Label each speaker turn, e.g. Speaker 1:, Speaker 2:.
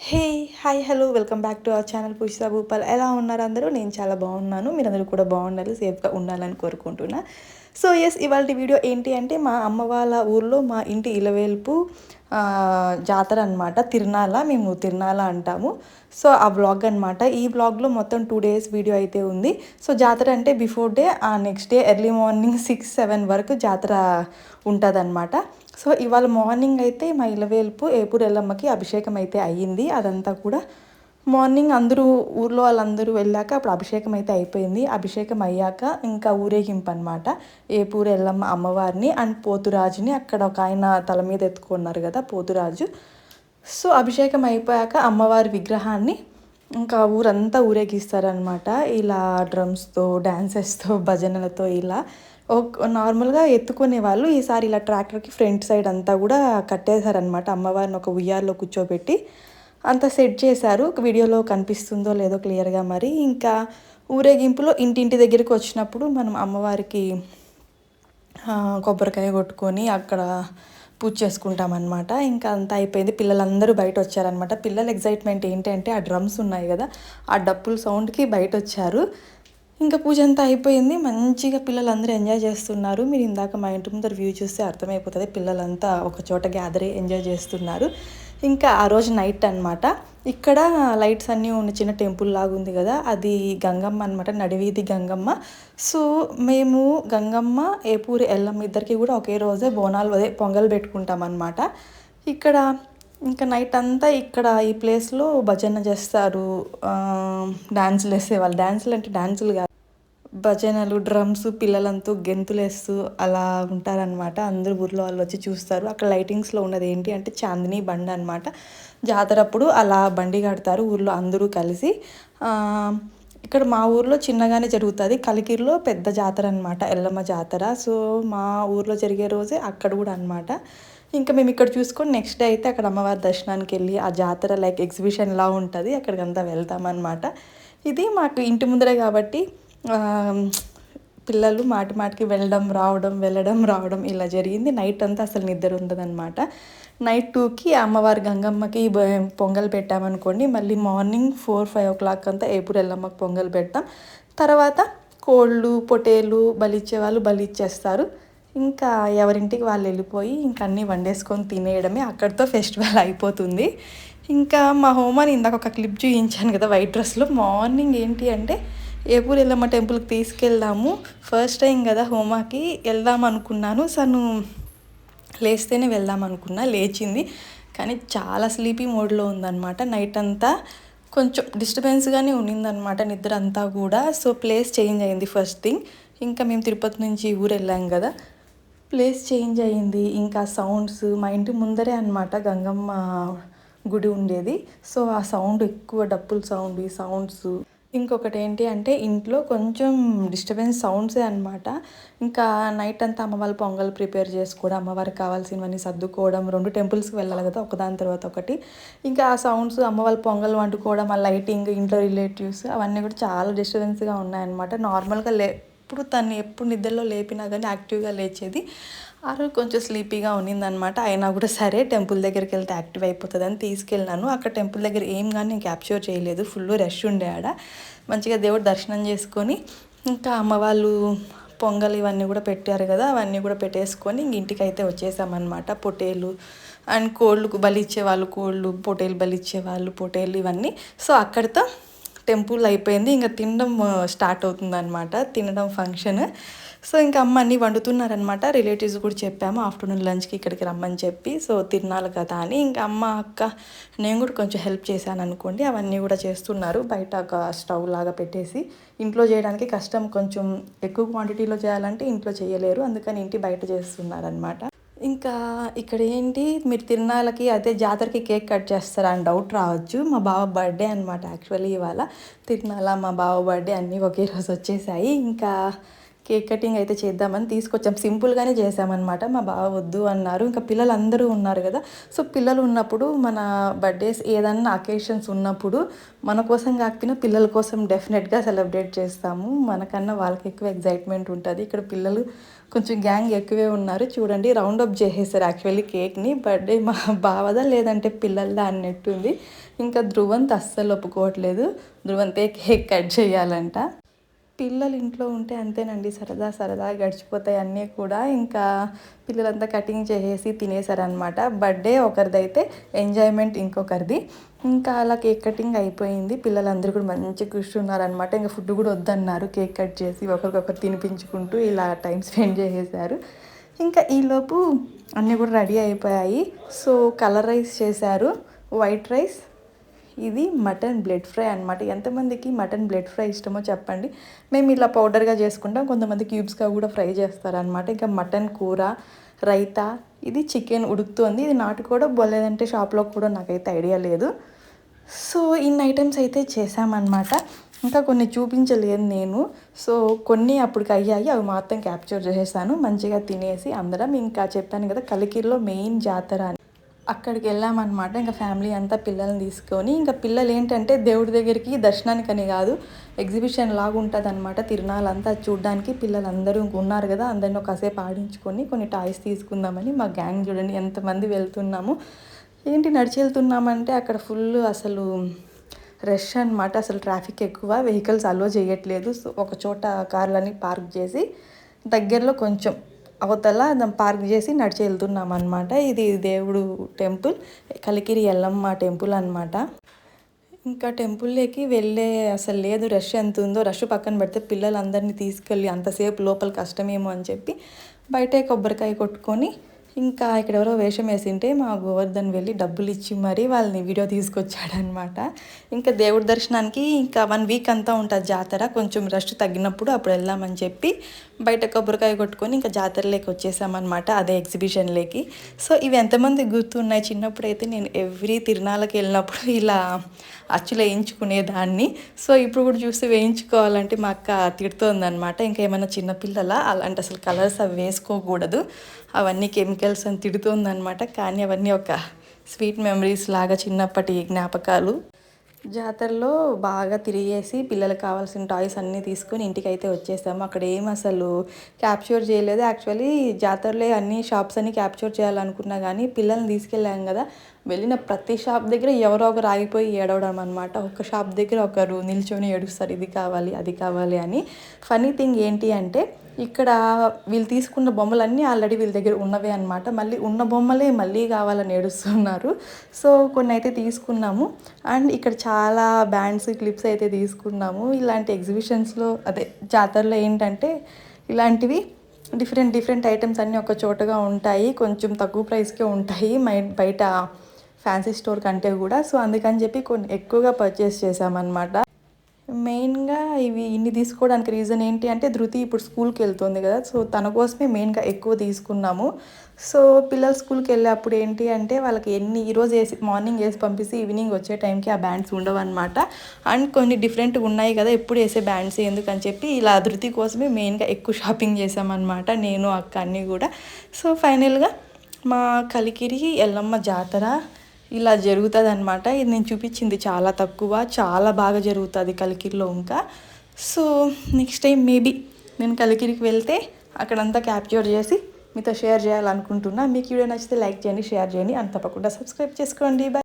Speaker 1: Hey hi hello welcome back to our channel Pushpa Bhupal. ఎలా ఉన్నారు అందరూ? నేను చాలా బాగున్నాను. మీరు అందరూ కూడా బాగుండాలి సేఫ్గా ఉండాలని కోరుకుంటున్నా. సో ఎస్ ఇవాళ వీడియో ఏంటి అంటే మా అమ్మ వాళ్ళ ఊర్లో మా ఇంటి ఇలవేల్పు జాతర అనమాట తిరునాల మేము తిరునాల అంటాము. సో ఆ బ్లాగ్ అనమాట ఈ బ్లాగ్లో మొత్తం టూ డేస్ వీడియో అయితే ఉంది. సో జాతర అంటే బిఫోర్ డే ఆ next day early morning six seven వరకు జాతర ఉంటుందన్నమాట. సో ఇవాళ మార్నింగ్ అయితే మా ఇలవేల్పు ఏపూరు ఎల్లమ్మకి అభిషేకం అయితే అయ్యింది. అదంతా కూడా మార్నింగ్ అందరూ ఊర్లో వాళ్ళందరూ వెళ్ళాక అప్పుడు అభిషేకం అయితే అయిపోయింది. అభిషేకం అయ్యాక ఇంకా ఊరేగింపు అనమాట ఏపూరు ఎల్లమ్మ అమ్మవారిని అండ్ పోతురాజుని అక్కడ ఒక ఆయన తల మీద ఎత్తుకున్నారు కదా పోతురాజు. సో అభిషేకం అయిపోయాక అమ్మవారి విగ్రహాన్ని ఇంకా ఊరంతా ఊరేగిస్తారనమాట ఇలా డ్రమ్స్తో డ్యాన్సెస్తో భజనలతో ఇలా. ఒక నార్మల్గా ఎత్తుకునే వాళ్ళు ఈసారి ఇలా ట్రాక్టర్కి ఫ్రంట్ సైడ్ అంతా కూడా కట్టేశారనమాట అమ్మవారిని ఒక ఉయ్యాల్లో కూర్చోబెట్టి. అంత సెట్ చేశారు. వీడియోలో కనిపిస్తుందో లేదో క్లియర్గా మరి. ఇంకా ఊరేగింపులో ఇంటింటి దగ్గరికి వచ్చినప్పుడు మనం అమ్మవారికి కొబ్బరికాయ కొట్టుకొని అక్కడ పూజ చేసుకుంటామన్నమాట. ఇంకా అంతా అయిపోయింది. పిల్లలందరూ బయట వచ్చారనమాట పిల్లల ఎగ్జైట్మెంట్ ఏంటంటే ఆ డ్రమ్స్ ఉన్నాయి కదా ఆ డప్పుల సౌండ్కి బయట వచ్చారు ఇంకా పూజ అంతా అయిపోయింది. మంచిగా పిల్లలందరూ ఎంజాయ్ చేస్తున్నారు. మీరు ఇందాక మా ఇంటి ముందర వ్యూ చూస్తే అర్థమైపోతుంది. పిల్లలంతా ఒక చోట గ్యాదర్ అయ్యి ఎంజాయ్ చేస్తున్నారు. ఇంకా ఆ రోజు నైట్ అన్నమాట. ఇక్కడ లైట్స్ అన్నీ ఉన్న చిన్న టెంపుల్ లాగా ఉంది కదా అది గంగమ్మ అనమాట నడివీధి గంగమ్మ. సో మేము గంగమ్మ ఏపూరి ఎల్లమ్మ ఇద్దరికి కూడా ఒకే రోజే బోనాలు అదే పొంగల్ పెట్టుకుంటాం అనమాట ఇక్కడ ఇంకా నైట్ అంతా ఇక్కడ ఈ ప్లేస్లో భజన చేస్తారు డ్యాన్సులు వేసేవాళ్ళు. డ్యాన్సులు అంటే డ్యాన్సులు కాదు. భజనలు డ్రమ్స్ పిల్లలంతా గెంతులేస్తూ అలా ఉంటారనమాట అందరూ ఊర్లో వాళ్ళు వచ్చి చూస్తారు. అక్కడ లైటింగ్స్లో ఉన్నది ఏంటి అంటే చాందిని బండి అనమాట జాతర అప్పుడు అలా బండి కడతారు ఊర్లో అందరూ కలిసి. ఇక్కడ మా ఊర్లో చిన్నగానే జరుగుతుంది. కలికిరిలో పెద్ద జాతర అనమాట ఎల్లమ్మ జాతర. సో మా ఊర్లో జరిగే రోజే అక్కడ కూడా అనమాట ఇంకా మేము ఇక్కడ చూసుకొని నెక్స్ట్ డే అయితే అక్కడ అమ్మవారి దర్శనానికి వెళ్ళి ఆ జాతర లైక్ ఎగ్జిబిషన్ ఎలా ఉంటుంది. అక్కడికంతా వెళ్తామన్నమాట. ఇది మాకు ఇంటి ముందరే కాబట్టి పిల్లలు మాటి మాటికి వెళ్ళడం రావడం వెళ్ళడం రావడం ఇలా జరిగింది. నైట్ అంతా అసలు నిద్ర ఉండదన్నమాట. నైట్ టూకి అమ్మవారి గంగమ్మకి పొంగల్ పెట్టామనుకోండి. మళ్ళీ morning four five o'clock అంతా ఏపుడు ఎల్లమ్మకి పొంగల్ పెడతాం. తర్వాత కోళ్ళు పొటేలు బలిచ్చే వాళ్ళు బలిచ్చేస్తారు. ఇంకా ఎవరింటికి వాళ్ళు వెళ్ళిపోయి ఇంకా అన్నీ వండేసుకొని తినేయడమే అక్కడితో ఫెస్టివల్ అయిపోతుంది. ఇంకా మా హోమాని ఇందాక ఒక క్లిప్ చూపించాను కదా వైట్ డ్రెస్లో. మార్నింగ్ ఏంటి అంటే ఏపూర్ ఎల్లమ్మ టెంపుల్కి తీసుకెళ్దాము. ఫస్ట్ టైం కదా హోమాకి వెళ్దాం అనుకున్నాను. సను లేస్తేనే వెళ్దాం అనుకున్నా లేచింది. కానీ చాలా స్లీపీ మోడ్లో ఉందన్నమాట నైట్ అంతా. కొంచెం డిస్టర్బెన్స్గానే ఉన్నిందనమాట నిద్ర అంతా కూడా. సో ప్లేస్ చేంజ్ అయింది ఫస్ట్ థింగ్. ఇంకా మేము తిరుపతి నుంచి ఊరు వెళ్ళాం కదా. ప్లేస్ చేంజ్ అయ్యింది ఇంకా సౌండ్స్ మా ఇంటి ముందరే అనమాట గంగమ్మ గుడి ఉండేది. సో ఆ సౌండ్ ఎక్కువ డప్పుల సౌండ్ ఈ సౌండ్స్. ఇంకొకటి ఏంటి అంటే ఇంట్లో కొంచెం డిస్టర్బెన్స్ సౌండ్సే అనమాట ఇంకా నైట్ అంతా అమ్మవారి పొంగల్ ప్రిపేర్ చేసుకోవడం అమ్మవారికి కావాల్సినవన్నీ సర్దుకోవడం రెండు టెంపుల్స్కి వెళ్ళాలి కదా ఒకదాని తర్వాత ఒకటి. ఇంకా ఆ సౌండ్స్ అమ్మవారి పొంగల్ వండుకోవడం ఆ లైటింగ్ ఇంట్లో రిలేటివ్స్ అవన్నీ కూడా చాలా డిస్టర్బెన్స్గా ఉన్నాయన్నమాట. నార్మల్గా లే ఎప్పుడు తను ఎప్పుడు నిద్రలో లేపినా కానీ యాక్టివ్గా లేచేది. ఆ రోజు కొంచెం స్లీపీగా ఉన్నిందనమాట. అయినా కూడా సరే టెంపుల్ దగ్గరికి వెళ్తే యాక్టివ్ అయిపోతుంది అని తీసుకెళ్ళినాను అక్కడ టెంపుల్ దగ్గర ఏం కానీ నేను క్యాప్చర్ చేయలేదు. ఫుల్ రష్ ఉండే ఆడ. మంచిగా దేవుడు దర్శనం చేసుకొని ఇంకా అమ్మ వాళ్ళు పొంగల్ ఇవన్నీ కూడా పెట్టారు కదా అవన్నీ కూడా పెట్టేసుకొని ఇంక ఇంటికి అయితే వచ్చేసామన్నమాట పొటేలు అండ్ కోళ్ళు బలిచ్చే వాళ్ళు కోళ్ళు పొటేలు బలిచ్చే వాళ్ళు పొటేలు ఇవన్నీ. సో అక్కడితో టెంపుల్ అయిపోయింది. ఇంకా తినడం స్టార్ట్ అవుతుందన్నమాట తినడం ఫంక్షన్. సో ఇంకా అమ్మ అన్నీ వండుతున్నారనమాట రిలేటివ్స్ కూడా చెప్పాము ఆఫ్టర్నూన్ లంచ్కి ఇక్కడికి రమ్మని చెప్పి. సో తినాలి కదా అని. ఇంకా అమ్మ అక్క నేను కూడా కొంచెం హెల్ప్ చేశాను అనుకోండి. అవన్నీ కూడా చేస్తున్నారు. బయట ఒక స్టవ్ లాగా పెట్టేసి. ఇంట్లో చేయడానికి కష్టం కొంచెం ఎక్కువ క్వాంటిటీలో చేయాలంటే ఇంట్లో చేయలేరు. అందుకని ఇంటి బయట చేస్తున్నారనమాట ఇంకా ఇక్కడ ఏంటి? మీరు తిరునాళ్ళకి అదే జాతరకి కేక్ కట్ చేస్తారా అని డౌట్ రావచ్చు. మా బావ బర్త్డే అనమాట యాక్చువల్లీ ఇవాళ. తిరునాళ్ళ మా బావ బర్త్డే అన్నీ ఒకే రోజు వచ్చేసాయి. ఇంకా కేక్ కటింగ్ అయితే చేద్దామని తీసుకొచ్చాం. సింపుల్గానే చేసామన్నమాట మా బావ వద్దు అన్నారు. ఇంకా పిల్లలు అందరూ ఉన్నారు కదా. సో పిల్లలు ఉన్నప్పుడు మన బర్త్డేస్ ఏదన్నా అకేషన్స్ ఉన్నప్పుడు మన కోసం కాకపోయినా పిల్లల కోసం డెఫినెట్గా సెలబ్రేట్ చేస్తాము. మనకన్నా వాళ్ళకి ఎక్కువ ఎగ్జైట్మెంట్ ఉంటుంది. ఇక్కడ పిల్లలు కొంచెం గ్యాంగ్ ఎక్కువే ఉన్నారు. చూడండి రౌండ్ అప్ చేసేసారు యాక్చువల్లీ కేక్ని. బర్త్డే మా బావదా లేదంటే పిల్లలదా అన్నట్టుంది. ఇంకా ధ్రువంత్ అస్సలు ఒప్పుకోవట్లేదు. ధ్రువంతే కేక్ కట్ చేయాలంట. పిల్లలు ఇంట్లో ఉంటే అంతేనండి. సరదా సరదా గడిచిపోతాయి అన్నీ కూడా. ఇంకా పిల్లలంతా కటింగ్ చేసేసి తినేసారనమాట బర్త్డే ఒకరిదైతే ఎంజాయ్మెంట్ ఇంకొకరిది. ఇంకా అలా కేక్ కటింగ్ అయిపోయింది. పిల్లలందరూ కూడా మంచిగా కూర్చున్నారనమాట ఇంకా ఫుడ్ కూడా వద్దన్నారు. కేక్ కట్ చేసి ఒకరికొకరు తినిపించుకుంటూ ఇలా టైం స్పెండ్ చేసేసారు. ఇంకా ఈలోపు అన్నీ కూడా రెడీ అయిపోయాయి. సో కలర్ రైస్ చేశారు. వైట్ రైస్ ఇది మటన్ బ్లడ్ ఫ్రై అనమాట ఎంతమందికి మటన్ బ్లడ్ ఫ్రై ఇష్టమో చెప్పండి. మేము ఇలా పౌడర్గా చేసుకుంటాం. కొంతమంది క్యూబ్స్గా కూడా ఫ్రై చేస్తారనమాట ఇంకా మటన్ కూర రైతా ఇది చికెన్ ఉడుకుతుంది ఇది నాటు కూడా బోలేదంటే షాప్లో కూడా నాకైతే ఐడియా లేదు. సో ఇన్ని ఐటమ్స్ అయితే చేశామన్నమాట. ఇంకా కొన్ని చూపించలేదు నేను. సో కొన్ని అప్పటికి అయ్యాయి అవి మాత్రం క్యాప్చర్ చేసేసాను. మంచిగా తినేసి అందరం ఇంకా చెప్పాను కదా కలికిరిలో మెయిన్ జాతర అని. అక్కడికి వెళ్ళామన్నమాట. ఇంకా ఫ్యామిలీ అంతా పిల్లల్ని తీసుకొని ఇంకా పిల్లలు ఏంటంటే దేవుడి దగ్గరికి దర్శనానికి అని కాదు ఎగ్జిబిషన్ లాగా ఉంటుంది అనమాట తిరునాళ్ళంతా చూడడానికి పిల్లలందరూ ఉన్నారు కదా అందరిని ఒకసేపు ఆడించుకొని కొన్ని టాయ్స్ తీసుకుందామని మా గ్యాంగ్ చూడండి ఎంతమంది వెళ్తున్నాము. ఏంటి నడిచి వెళ్తున్నామంటే అక్కడ ఫుల్ అసలు రష్ అనమాట అసలు ట్రాఫిక్ ఎక్కువ వెహికల్స్ అలో చేయట్లేదు. సో ఒక చోట కార్లని పార్క్ చేసి దగ్గరలో కొంచెం అవతల పార్క్ చేసి నడిచి వెళ్తున్నాం అనమాట ఇది దేవుడు టెంపుల్. కలికిరి ఎల్లమ్మ టెంపుల్ అనమాట ఇంకా టెంపుల్లోకి వెళ్ళే అసలు లేదు రష్ ఎంత ఉందో రష్ పక్కన పెడితే పిల్లలందరినీ తీసుకెళ్ళి అంతసేపు లోపల కష్టమేమో అని చెప్పి బయటే కొబ్బరికాయ కొట్టుకొని ఇంకా ఇక్కడ ఎవరో వేషం వేసింటే మా గోవర్ధన్ వెళ్ళి డబ్బులు ఇచ్చి మరీ వాళ్ళని వీడియో తీసుకొచ్చాడనమాట ఇంకా దేవుడి దర్శనానికి ఇంకా వన్ వీక్ అంతా ఉంటుంది జాతర. కొంచెం రష్ తగ్గినప్పుడు అప్పుడు వెళ్దామని చెప్పి బయట కొబ్బరికాయ కొట్టుకొని ఇంకా జాతరలోకి వచ్చేసామన్నమాట అదే ఎగ్జిబిషన్లోకి సో ఇవి ఎంతమంది గుర్తున్నాయి? చిన్నప్పుడు అయితే నేను ఎవ్రీ తిరునాళ్ళకి వెళ్ళినప్పుడు ఇలా అచ్చులు వేయించుకునేదాన్ని. సో ఇప్పుడు కూడా చూసి వేయించుకోవాలంటే మా అక్క తిడుతోందనమాట ఇంకా ఏమైనా చిన్నపిల్లల అలాంటి అసలు కలర్స్ అవి వేసుకోకూడదు. అవన్నీ కెమికల్స్ అని తిడుతోందనమాట కానీ అవన్నీ ఒక స్వీట్ మెమరీస్ లాగా చిన్నప్పటి జ్ఞాపకాలు. జాతరలో బాగా తిరిగేసి పిల్లలకు కావాల్సిన టాయ్స్ అన్నీ తీసుకొని ఇంటికి అయితే వచ్చేసాము. అక్కడ ఏం అసలు క్యాప్చర్ చేయలేదు. యాక్చువల్లీ జాతరలో అన్ని షాప్స్ అన్ని క్యాప్చర్ చేయాలనుకున్నా కానీ పిల్లల్ని తీసుకెళ్ళాం కదా. వెళ్ళిన ప్రతి షాప్ దగ్గర ఎవరో ఒకరు ఆగిపోయి ఏడవడం అనమాట ఒక షాప్ దగ్గర ఒకరు నిల్చొని ఏడుస్తారు ఇది కావాలి అది కావాలి అని. ఫనీ థింగ్ ఏంటి అంటే ఇక్కడ వీళ్ళు తీసుకున్న బొమ్మలన్నీ ఆల్రెడీ వీళ్ళ దగ్గర ఉన్నవే అనమాట మళ్ళీ ఉన్న బొమ్మలే మళ్ళీ కావాలని ఏడుస్తున్నారు. సో కొన్ని అయితే తీసుకున్నాము. అండ్ ఇక్కడ చాలా బ్యాండ్స్ క్లిప్స్ అయితే తీసుకున్నాము. ఇలాంటి ఎగ్జిబిషన్స్లో అదే జాతరలో ఏంటంటే ఇలాంటివి డిఫరెంట్ డిఫరెంట్ ఐటమ్స్ అన్నీ ఒక చోటగా ఉంటాయి. కొంచెం తక్కువ ప్రైస్కే ఉంటాయి. మై బయట ఫ్యాన్సీ స్టోర్ కంటే కూడా. సో అందుకని చెప్పి కొన్ని ఎక్కువగా పర్చేస్ చేసామన్నమాట మెయిన్గా ఇవి ఇన్ని తీసుకోవడానికి రీజన్ ఏంటి అంటే ధృతి ఇప్పుడు స్కూల్కి వెళ్తుంది కదా. సో తన కోసమే మెయిన్గా ఎక్కువ తీసుకున్నాము. సో పిల్లలు స్కూల్కి వెళ్ళేప్పుడు ఏంటి అంటే వాళ్ళకి ఎన్ని ఈరోజు వేసి మార్నింగ్ వేసి పంపిస్తే ఈవినింగ్ వచ్చే టైంకి ఆ బ్యాండ్స్ ఉండవు అనమాట అండ్ కొన్ని డిఫరెంట్గా ఉన్నాయి కదా ఎప్పుడు వేసే బ్యాండ్స్ ఎందుకని చెప్పి ఇలా ధృతి కోసమే మెయిన్గా ఎక్కువ షాపింగ్ చేసామన్నమాట నేను అక్క అన్నీ కూడా. సో ఫైనల్గా మా కలికిరి ఎల్లమ్మ జాతర ఇలా జరుగుతుంది అనమాట ఇది నేను చూపించింది చాలా తక్కువ చాలా బాగా జరుగుతుంది కలికిరిలో ఇంకా. సో నెక్స్ట్ టైం మేబీ నేను కలికిరికి వెళ్తే అక్కడంతా క్యాప్చర్ చేసి మీతో షేర్ చేయాలనుకుంటున్నా. మీకు వీడియో నచ్చితే లైక్ చేయండి షేర్ చేయండి. అంత తప్పకుండా సబ్స్క్రైబ్ చేసుకోండి. బాయ్